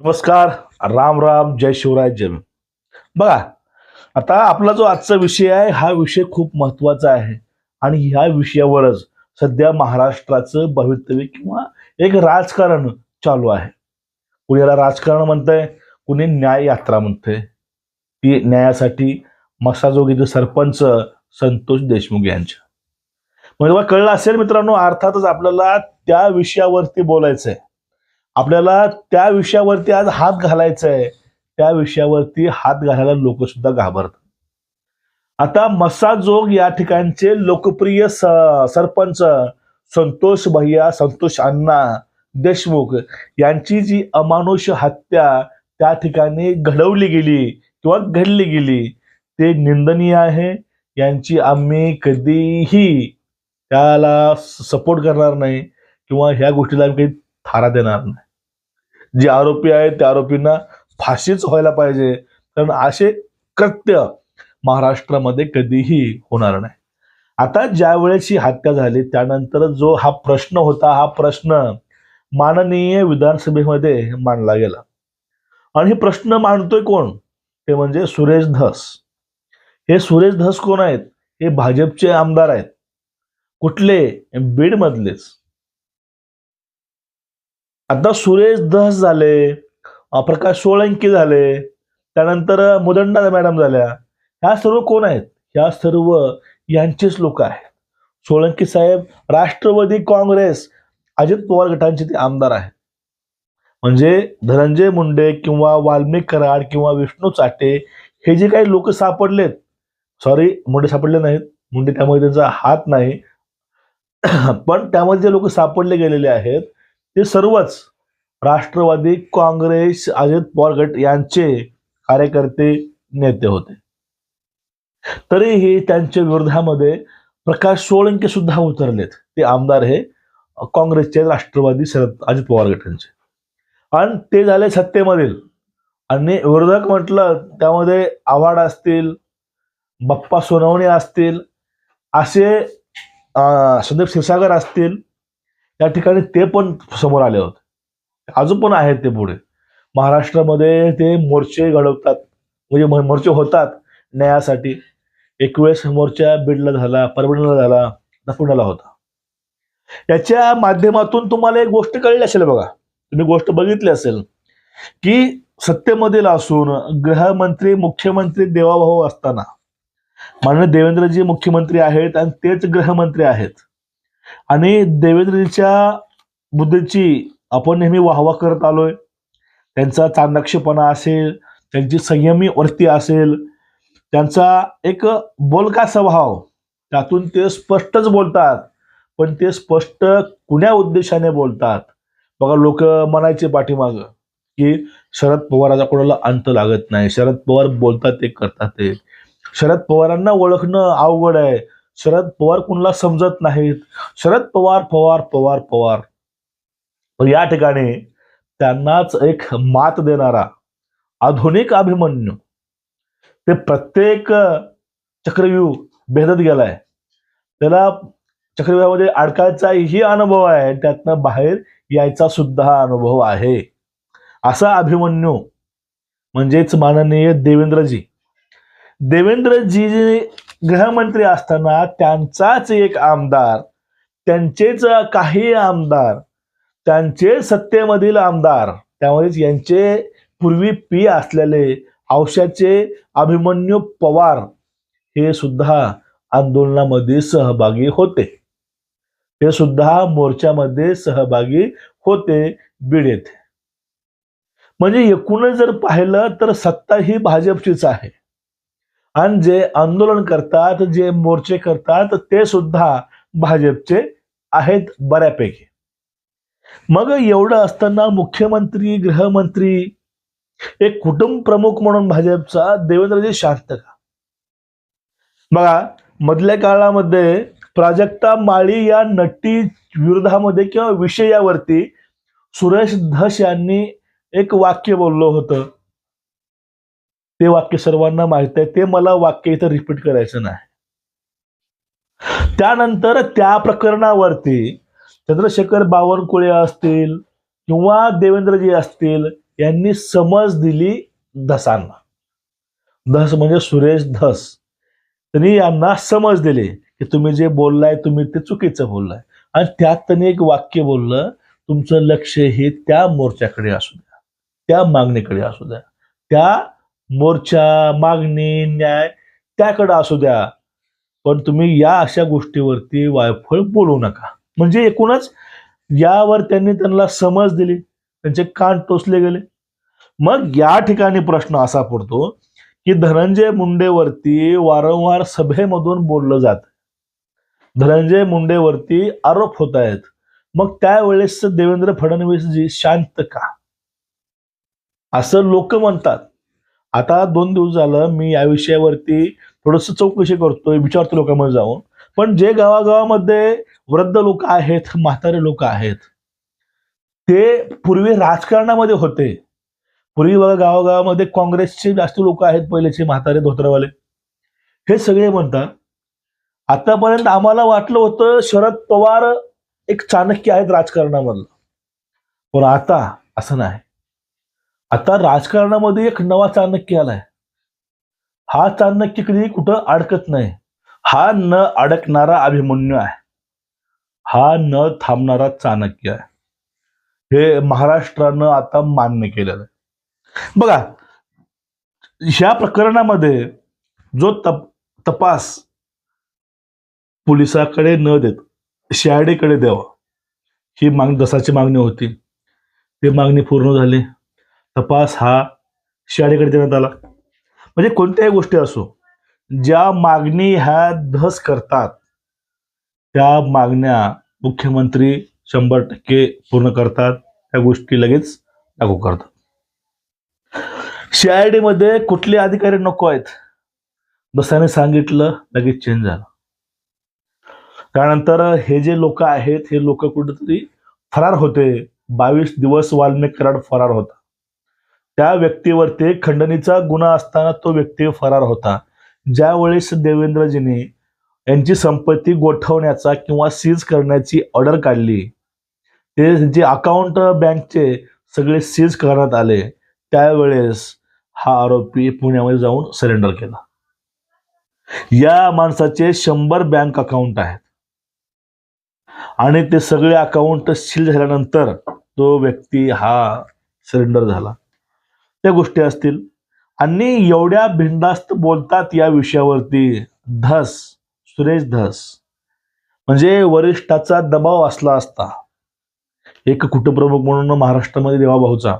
नमस्कार राम राम जय शिवराय जय बघा आता आपला जो आजचा विषय आहे हा विषय खूप महत्त्वाचा आहे. आणि ह्या विषयावरच सध्या महाराष्ट्राचं भवितव्य किंवा एक राजकारण चालू आहे. कुणी याला राजकारण म्हणतंय कुणी न्याय यात्रा म्हणतंय. ती न्यायासाठी मसाजोगीचे सरपंच संतोष देशमुख यांच्या. म्हणजे कळलं असेल मित्रांनो अर्थातच आपल्याला त्या विषयावरती बोलायचं आहे आपल्याला त्या विषयावरती आज हात घालायचा आहे त्या विषयावरती हात घालायला लोक सुद्धा घाबरतात. आता मसाजोग या ठिकाणचे लोकप्रिय स- सरपंच संतोष भैया संतोष अण्णा देशमुख यांची जी अमानुष हत्या त्या ठिकाणी घडवली गेली किंवा घडली गेली ते निंदनीय आहे. यांची आम्ही कधीही त्याला सपोर्ट करणार नाही किंवा ह्या गोष्टीला आम्ही काही थारा देणार नाही. जे आरोपी आहेत त्या आरोपींना फाशीच व्हायला पाहिजे. कारण असे कृत्य महाराष्ट्रामध्ये कधीही होणार नाही. आता ज्या वेळेस ही हत्या झाली त्यानंतर जो हा प्रश्न होता हा प्रश्न माननीय विधानसभेमध्ये मांडला गेला. आणि हे प्रश्न मांडतोय कोण? ते म्हणजे सुरेश धस. हे सुरेश धस कोण आहेत? हे भाजपचे आमदार आहेत. कुठले? बीड मधलेच आता सुरेश धस झाले प्रकाश सोळंकी झाले त्यानंतर मुदंडा मॅडम झाल्या. ह्या सर्व कोण आहेत? ह्या सर्व यांचेच लोक आहेत. सोळंकी साहेब राष्ट्रवादी काँग्रेस अजित पवार गटांचे ते आमदार आहेत. म्हणजे धनंजय मुंडे किंवा वाल्मिक कराड किंवा विष्णू चाटे हे जे काही लोक सापडलेत सॉरी मुंडे सापडले नाहीत. मुंडे त्यामध्ये त्यांचा हात नाही. पण त्यामध्ये जे लोक सापडले गेलेले आहेत ते सर्वच राष्ट्रवादी काँग्रेस अजित पवार गट यांचे कार्यकर्ते नेते होते. तरीही त्यांच्या विरोधामध्ये प्रकाश सोळंके सुद्धा उतरलेत. ते आमदार हे काँग्रेसचे राष्ट्रवादी शरद अजित पवार गटांचे आणि ते झाले सत्तेमधील. आणि विरोधक म्हटलं त्यामध्ये आव्हाड असतील बाप्पा सोनवणे असतील असे संदीप क्षीरसागर असतील त्या ठिकाणी ते पण समोर आले होते. अजून पण आहेत ते पुढे. महाराष्ट्रामध्ये ते मोर्चे घडवतात. म्हणजे मोर्चे होतात न्यायासाठी. एक वेळेस मोर्चा बीडला झाला परभणीला झाला आता पुण्याला होता. याच्या माध्यमातून तुम्हाला एक गोष्ट कळली असेल बघा. तुम्ही गोष्ट बघितली असेल की सत्तेमधील असून गृहमंत्री मुख्यमंत्री देवाभाऊ असताना माननीय देवेंद्रजी मुख्यमंत्री आहेत आणि तेच गृहमंत्री आहेत. आणि देवेंद्रजीच्या बुद्धीची आपण नेहमी वाहवा करत आलोय. त्यांचा चाणक्षपणा असेल त्यांची संयमी वृत्ती असेल त्यांचा एक बोलका स्वभाव त्यातून ते स्पष्टच बोलतात पण ते स्पष्ट कुण्या उद्देशाने बोलतात? बघा लोक म्हणायचे पाठीमाग की शरद पवाराचा कोणाला अंत लागत नाही. शरद पवार बोलतात ते करतात ते. शरद पवारांना ओळखणं अवघड आहे. शरद पवार कुणाला समजत नाहीत? शरद पवार पवार पवार पवार. या ठिकाणी त्यांनाच एक मात देणारा आधुनिक अभिमन्यू ते प्रत्येक चक्रव्यूह भेदत गेलाय. त्याला चक्रव्यूहामध्ये अडकायचाही अनुभव आहे त्यातनं बाहेर यायचा सुद्धा हा अनुभव आहे. असा अभिमन्यू म्हणजेच माननीय देवेंद्रजी. देवेंद्रजी जे गृहमंत्री असताना त्यांचाच एक आमदार त्यांचेच काही आमदार त्यांचे सत्तेमधील आमदार त्यामध्येच यांचे पूर्वी पी असलेले औषाचे अभिमन्यू पवार हे सुद्धा आंदोलनामध्ये सहभागी होते. हे सुद्धा मोर्चामध्ये सहभागी होते बीड येथे म्हणजे एकूणच जर पाहिलं तर सत्ता ही भाजपचीच आहे. आणि जे आंदोलन करतात जे मोर्चे करतात ते सुद्धा भाजपचे आहेत बऱ्यापैकी. मग एवढं असताना मुख्यमंत्री गृहमंत्री एक कुटुंब प्रमुख म्हणून भाजपचा देवेंद्रजी शांत का? बघा मधल्या काळामध्ये प्राजक्ता माळी या नटी विरोधामध्ये किंवा विषयावरती सुरेश धस यांनी एक वाक्य बोललं होतं. ते वाक्य सर्वांना माहीत आहे. ते मला वाक्य इथं रिपीट करायचं नाही. त्यानंतर त्या प्रकरणावरती चंद्रशेखर बावनकुळे असतील किंवा देवेंद्रजी असतील यांनी समज दिली धसांना. धस म्हणजे सुरेश धस. त्यांनी यांना समज दिली की तुम्ही जे बोललाय तुम्ही ते चुकीचं बोललाय. आणि त्यात त्यांनी एक वाक्य बोललं तुमचं लक्ष हे त्या मोर्चाकडे असू द्या त्या मागणीकडे असू द्या. त्या मोर्चा मागणी न्याय त्याकडे असू द्या. पण तुम्ही या अशा गोष्टीवरती वायफळ बोलू नका. म्हणजे एकूणच यावर त्यांनी त्यांना समज दिली. त्यांचे कान टोचले गेले. मग या ठिकाणी प्रश्न असा पडतो की धनंजय मुंडेवरती वारंवार सभेमधून बोललं जात. धनंजय मुंडेवरती आरोप होत आहेत. मग त्यावेळेस देवेंद्र फडणवीसजी शांत का? असं लोक म्हणतात. आता दोन दिवस झालं मी या विषयावरती थोडस चौकशी करतोय विचारतो लोकांमध्ये जाऊन. पण जे गावागावामध्ये वृद्ध लोक आहेत म्हातारे लोक आहेत ते पूर्वी राजकारणामध्ये होते. पूर्वी बघा गावागावामध्ये काँग्रेसचे जास्त लोक आहेत पहिलेचे म्हातारे धोत्रवाले. हे सगळे म्हणतात. आतापर्यंत आम्हाला वाटलं होतं शरद पवार एक चाणक्य आहेत राजकारणामधलं. पण आता असं नाही. आता राजकारणामध्ये एक नवा चाणक्य आलाय. हा चाणक्य कधी कुठं अडकत नाही. हा न अडकणारा अभिमन्यू आहे. हा न थांबणारा चाणक्य आहे. हे महाराष्ट्रानं आता मान्य केलेलं आहे. बघा ह्या प्रकरणामध्ये जो तप तपास पोलिसाकडे न देत सीआयडीकडे द्यावा ही माग दसाची मागणी होती. ती मागणी पूर्ण झाली. तपास हा सीआयडीकडे देण्यात आला. म्हणजे कोणत्याही गोष्टी असो ज्या मागणी ह्या धस करतात त्या मागण्या मुख्यमंत्री शंभर टक्के पूर्ण करतात त्या गोष्टी लगेच लागू करतात. सीआयडी मध्ये कुठले अधिकारी नको आहेत? दसाने सांगितलं लगेच चेंज झालं. त्यानंतर हे जे लोक आहेत हे लोक कुठेतरी फरार होते. बावीस दिवस वाल्मिक कराड फरार होता. त्या व्यक्तीवरती खंडणीचा गुन्हा असताना तो व्यक्ती फरार होता. ज्यावेळेस देवेंद्रजींनी यांची संपत्ती गोठवण्याचा किंवा सीज करण्याची ऑर्डर काढली ते जे अकाउंट बँकचे सगळे सीज करण्यात आले त्यावेळेस हा आरोपी पुण्यामध्ये जाऊन सरेंडर केला. या माणसाचे शंभर बँक अकाउंट आहेत. आणि ते सगळे अकाउंट सील झाल्यानंतर तो व्यक्ती हा सरेंडर झाला. त्या गोष्टी असतील. आणि एवढ्या भिंडास्त बोलतात या विषयावरती. धस सुरेश धस. म्हणजे वरिष्ठाचा दबाव असला असता. एक कुटप्रमुख म्हणून महाराष्ट्रामध्ये देवाभाऊचा.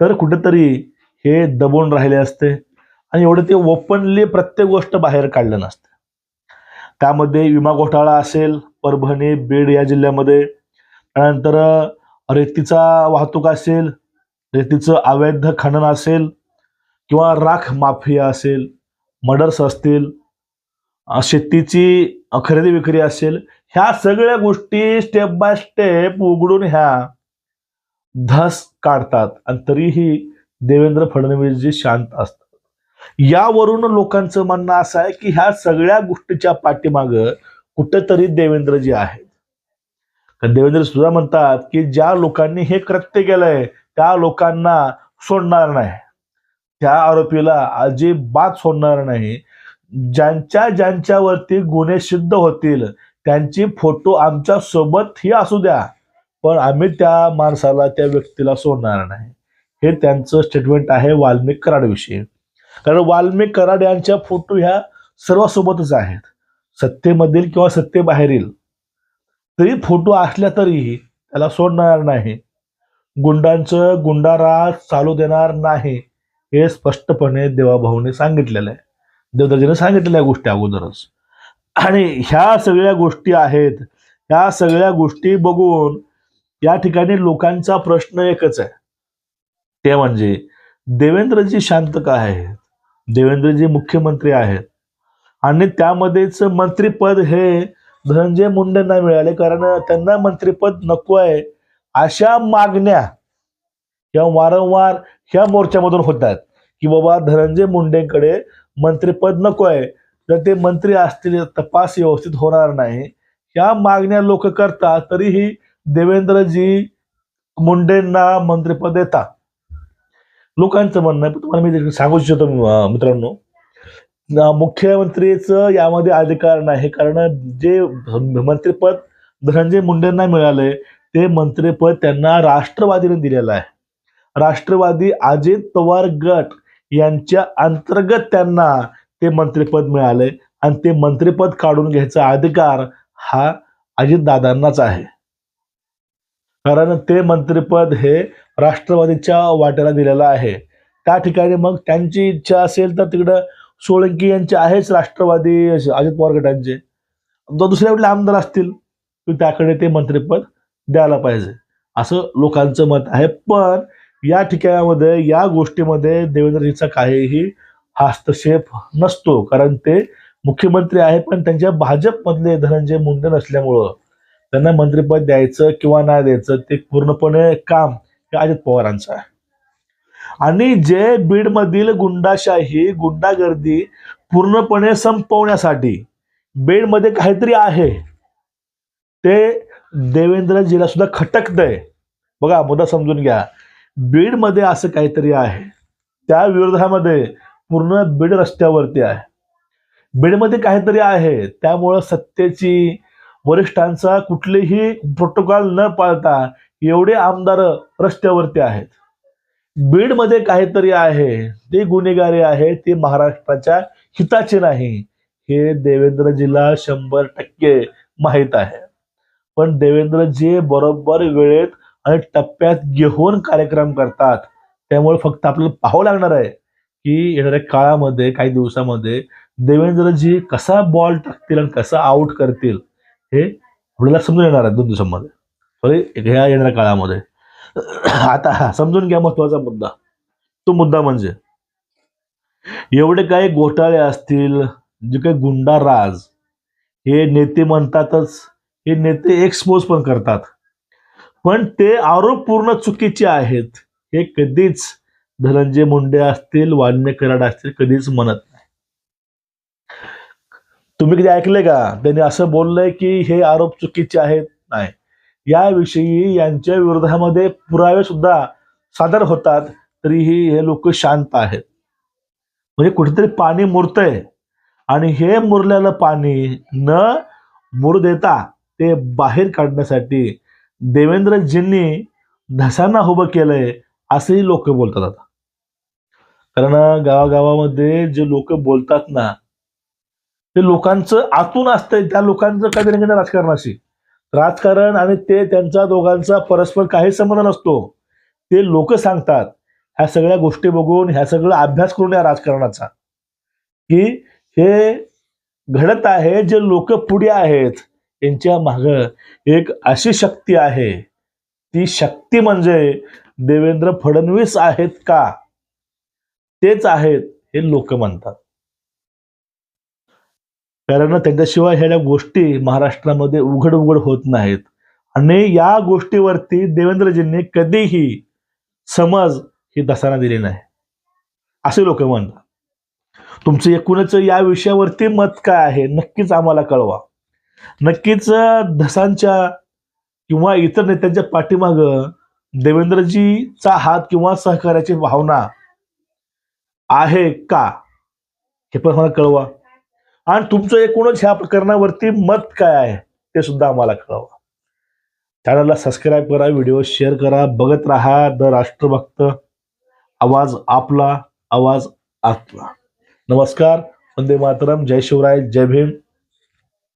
तर कुठेतरी हे दबून राहिले असते. आणि एवढं ते ओपनली प्रत्येक गोष्ट बाहेर काढलं नसतं. त्यामध्ये विमा घोटाळा असेल परभणी बीड या जिल्ह्यामध्ये. त्यानंतर रेतीचा वाहतूक असेल म्हणजे रेतीचं अवैध खनन असेल किंवा राख माफिया असेल मर्डर्स असतील शेतीची खरेदी विक्री असेल ह्या सगळ्या गोष्टी स्टेप बाय स्टेप उघडून ह्या धस काढतात. आणि तरीही देवेंद्र फडणवीसजी शांत असतात. यावरून लोकांचं म्हणणं असं आहे की ह्या सगळ्या गोष्टीच्या पाठीमाग कुठंतरी देवेंद्रजी आहेत. देवेंद्र सुद्धा म्हणतात की ज्या लोकांनी हे कृत्य केलंय त्या लोकांना सोडणार नाही. त्या आरोपीला अजिबात सोडणार नाही. ज्यांच्या ज्यांच्यावरती गुन्हे सिद्ध होतील त्यांची फोटो आमच्यासोबत ही असू द्या पण आम्ही त्या माणसाला त्या व्यक्तीला सोडणार नाही. हे त्यांचं स्टेटमेंट आहे वाल्मिक कराडविषयी. कारण वाल्मिक कराड यांच्या फोटो ह्या सर्वांसोबतच आहेत. सत्तेमधील किंवा सत्तेबाहेरील. तरी फोटो असल्या तरीही त्याला सोडणार नाही. गुंडांचं गुंडाराज चालू देणार नाही हे स्पष्टपणे देवाभाऊने सांगितलेलं आहे. देवदर्जीने सांगितलेल्या गोष्टी अगोदरच. आणि ह्या सगळ्या गोष्टी आहेत ह्या सगळ्या गोष्टी बघून या ठिकाणी लोकांचा प्रश्न एकच आहे. ते म्हणजे देवेंद्रजी शांत का आहेत? देवेंद्रजी मुख्यमंत्री आहेत. आणि त्यामध्येच मंत्रीपद हे धनंजय मुंडेंना मिळाले कारण त्यांना मंत्रीपद नको आहे. अशा मागण्या या वारंवार ह्या मोर्चामधून होतात आहेत की बाबा धनंजय मुंडेंकडे मंत्रीपद नको आहे. जर ते मंत्री असतील तर तपास व्यवस्थित होणार नाही. ह्या मागण्या लोक करतात तरीही देवेंद्रजी मुंडेंना मंत्रिपद देतात. लोकांचं म्हणणं आहे पण तुम्हाला मी सांगू इच्छितो मित्रांनो. मुख्यमंत्रीचं यामध्ये अधिकार नाही. कारण जे मंत्रिपद धनंजय मुंडेंना मिळालंय ते मंत्रिपद त्यांना राष्ट्रवादीने दिलेलं आहे. राष्ट्रवादी अजित पवार गट यांच्या अंतर्गत त्यांना ते मंत्रिपद मिळाले आणि ते मंत्रिपद काढून घ्यायचा अधिकार हा अजितदादांनाच आहे. कारण ते मंत्रिपद हे राष्ट्रवादीच्या वाट्याला दिलेलं आहे. त्या ठिकाणी मग त्यांची इच्छा असेल तर तिकडं सोळंकी यांचे आहेच राष्ट्रवादी अजित पवार गटांचे. दु- दुसऱ्या कुठले आमदार असतील तर त्याकडे ते मंत्रिपद द्यायला पाहिजे. असं लोकांचं मत आहे. पण या ठिकाणामध्ये या गोष्टीमध्ये देवेंद्रजीचा काहीही हस्तक्षेप नसतो. कारण ते मुख्यमंत्री आहे पण त्यांच्या भाजपमधले धनंजय मुंडे नसल्यामुळं त्यांना मंत्रिपद द्यायचं किंवा नाही द्यायचं ते पूर्णपणे काम हे अजित पवारांचं आहे. आणि जे बीडमधील गुंडाशाही गुंडागर्दी पूर्णपणे संपवण्यासाठी बीडमध्ये काहीतरी आहे. ते देवेंद्रजीला सुद्धा खटकतंय. बघा मुद्दा समजून घ्या. बीडमध्ये असं काहीतरी आहे. त्या विरोधामध्ये पूर्ण बीड रस्त्यावरती आहे. बीडमध्ये काहीतरी आहे. त्यामुळं सत्तेची वरिष्ठांचा कुठलेही प्रोटोकॉल न पाळता एवढे आमदार रस्त्यावरती आहेत. बीडमध्ये काहीतरी आहे. ते गुन्हेगारी आहे. ते महाराष्ट्राच्या हिताचे नाही. हे देवेंद्रजीला शंभर टक्के माहीत आहे. पण देवेंद्रजी बरोबर वेळेत आणि टप्प्यात घेऊन कार्यक्रम करतात. त्यामुळे फक्त आपल्याला पाहावं लागणार आहे की येणाऱ्या काळामध्ये काही दिवसामध्ये देवेंद्रजी कसा बॉल टाकतील आणि कसा आउट करतील हे आपल्याला समजून येणार आहे दोन दिवसांमध्ये. सॉरी ह्या येणाऱ्या काळामध्ये. आता समजून घ्या महत्त्वाचा मुद्दा. तो मुद्दा म्हणजे एवढे काही घोटाळे असतील जे काही गुंडा राज हे नेते म्हणतातच हे नेते एक्सपोज पण करतात. पण ते आरोप पूर्ण चुकीचे आहेत. हे कधीच धनंजय मुंडे असतील वाल्मिक कराड असतील कधीच म्हणत नाही. तुम्ही कधी ऐकले का? त्यांनी असं बोललंय की हे आरोप चुकीचे आहेत? नाही. याविषयी यांच्या विरोधामध्ये पुरावे सुद्धा सादर होतात तरीही हे लोक शांत आहेत. म्हणजे कुठेतरी पाणी मुरतंय आणि हे मुरलेलं पाणी न मुर देता ते बाहेर काढण्यासाठी देवेंद्रजींनी धसांना उभं केलंय असंही लोक बोलतात आता. कारण गावागावामध्ये जे लोक बोलतात ना ते लोकांचं आतून असतंय त्या लोकांचं काय राजकारणाशी. राजकारण आणि ते त्यांचा दोघांचा परस्पर काही संबंध नसतो. ते लोक सांगतात ह्या सगळ्या गोष्टी बघून ह्या सगळं अभ्यास करून या राजकारणाचा. की हे घडत आहे जे लोक पुढे आहेत यांच्या माग एक अशी शक्ती आहे. ती शक्ती म्हणजे देवेंद्र फडणवीस आहेत का? तेच आहेत हे लोक म्हणतात. कारण त्यांच्याशिवाय ह्या गोष्टी महाराष्ट्रामध्ये उघड उघड होत नाहीत. आणि या गोष्टीवरती देवेंद्रजींनी कधीही समज ही दसाना दिली नाही. असे लोक म्हणतात. तुमचं एकूणच या विषयावरती मत काय आहे नक्कीच आम्हाला कळवा. नक्कीच धसांच्या किंवा इतर नेत्यांच्या पाठीमाग देवेंद्रजीचा हात किंवा सहकार्याची भावना आहे का हे पण मला कळवा. आणि तुमचं एकूणच ह्या प्रकरणावरती मत काय आहे ते सुद्धा आम्हाला कळवा. चॅनलला सबस्क्राईब करा व्हिडिओ शेअर करा बघत राहा द राष्ट्रभक्त. आवाज आपला आवाज आपला नमस्कार वंदे मातरम जय शिवराय जय भीम.